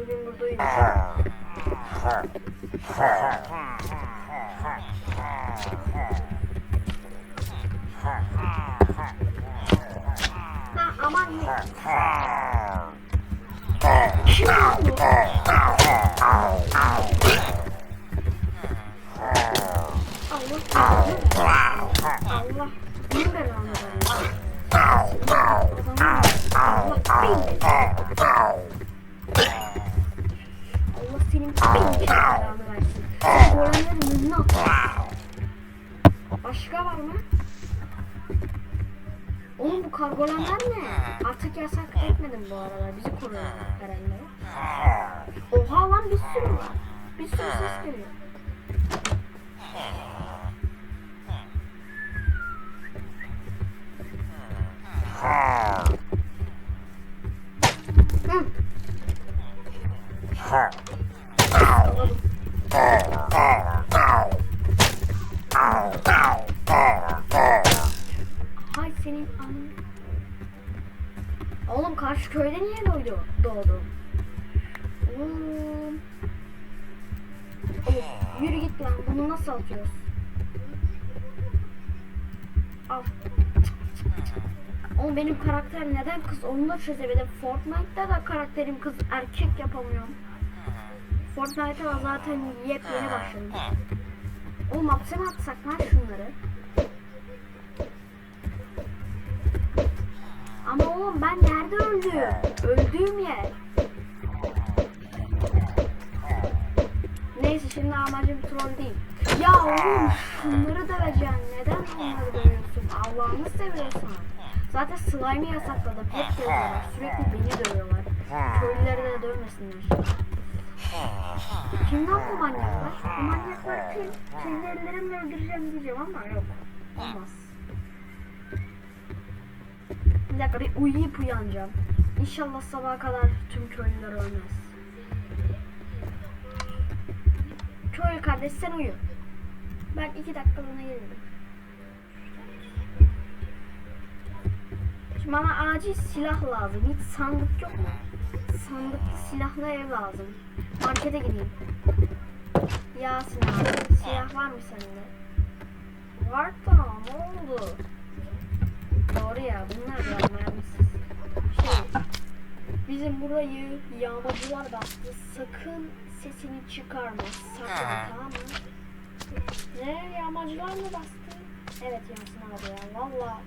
Bugün burada uyuyacağım. Ha aman ne? Kim bu? Allah Allah. Kim belanı versin? Allah bin. Senin oranların at. Başka var mı? Oğlum bu kargolanlar ne? Artık yasak etmedim bu aralar. Bizi koruyor herhalde. Oha lan bir sürü var. Bir sürü ses geliyor. Köyde niye doğdu? Doğdu. Oğlum. Oğlum, yürü git lan. Bunu nasıl atıyoruz? Al. Oğlum benim karakter neden kız onu da çözemedim. Fortnite'da da karakterim kız erkek yapamıyorum. Fortnite'a zaten yepyeni başladım. Oğlum hapse mi atsak lan şunları? Öldüğüm yer. Neyse şimdi amacım troll değil. Ya oğlum şunları döveceksin. Neden onları dövüyorsun? Allah'ını seviyorsan. Zaten slime'ı yasakladım. Hep dövüyorlar. Sürekli beni dövüyorlar. Köylüleri de dövmesinler. Kimden bu manyaklar? Bu manyaklar kim? Kendi ellerimle öldüreceğim diyeceğim ama yok. Olmaz. Bir dakika bir uyuyup uyanacağım. İnşallah sabaha kadar tüm köylüler ölmez. Köylü kardeş sen uyu. Ben iki dakikalığına gelirim. Şimdi bana acil silah lazım. Hiç sandık yok mu? Sandıklı silahlı ev lazım. Markete gideyim. Yasin abi silah var mı sende? Var da ne oldu? Doğru ya bunlar biraz mermisiz. Şey, bizim burayı yağmacılar bastı. Sakın sesini çıkarma. Sakın tamam mı? Ne yağmacılar mı bastı? Evet Yasin abi ya valla.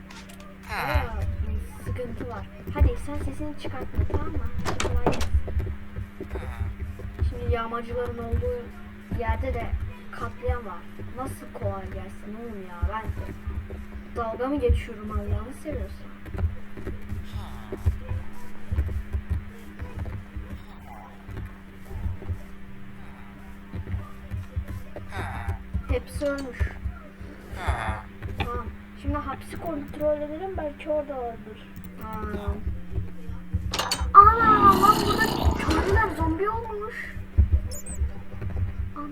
Sıkıntı var. Hadi sen sesini çıkartma tamam mı? Kolay gelsin. Şimdi yağmacıların olduğu yerde de katliam var. Nasıl kolay gelsin oğlum ya ben dalga mı geçiyorum Allah'ını seviyorsan. Hepsi ölmüş. Tamam. Şimdi hapsi kontrol edelim belki orada vardır. Tamam. Ana lan burada köylüler zombi olmuş. Ana.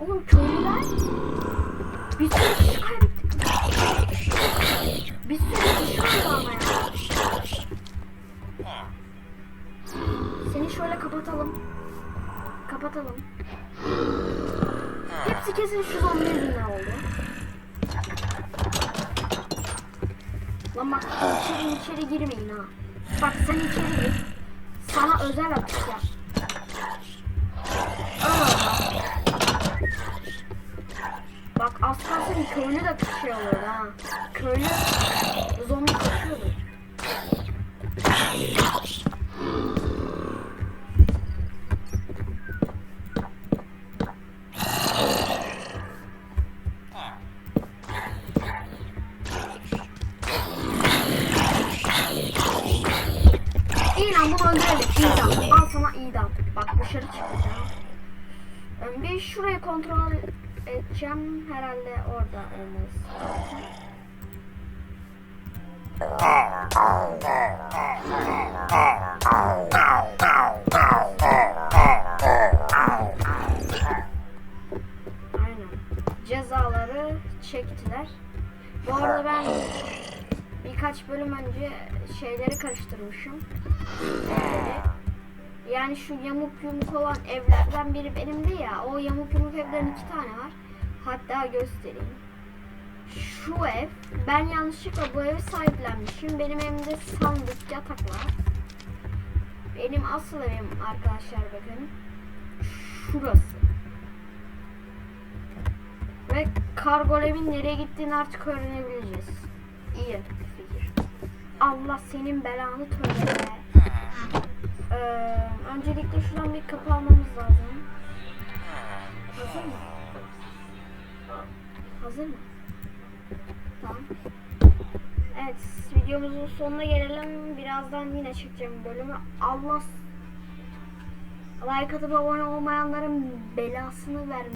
Oğlum köylüler kişi kaybettik. Hepsi kesin şu zombi yüzünden oldu. Lan bak içeri içeri girmeyin ha. Bak sen içeri gir. Sana özel atış yap. Bak az kalsın köylü de şey oluyordu ha. Köylü zombi kaçıyordu. Dışarı çıkacağım. Ben bir şurayı kontrol edeceğim. Herhalde orada olmaz. Aynen. Cezaları çektiler. Bu arada ben birkaç bölüm önce şeyleri karıştırmışım. Evleri. Yani şu yamuk yumuk olan evlerden biri benimdi ya. O yamuk yumuk evden iki tane var. Hatta göstereyim. Şu ev, ben yanlışlıkla bu evi sahiplenmişim. Benim evimde sandık, yatak var. Benim asıl evim arkadaşlar bakın. Şurası. Ve kargolemin nereye gittiğini artık öğrenebileceğiz. İyi fikir. Allah senin belanı tövbe be. Ee, öncelikle şuradan bir kapı almamız lazım. Hazır mı? Hazır mı? Tamam. Evet, videomuzun sonuna gelelim. Birazdan yine çekeceğim bölümü. Allah like atıp abone olmayanların belasını vermesin.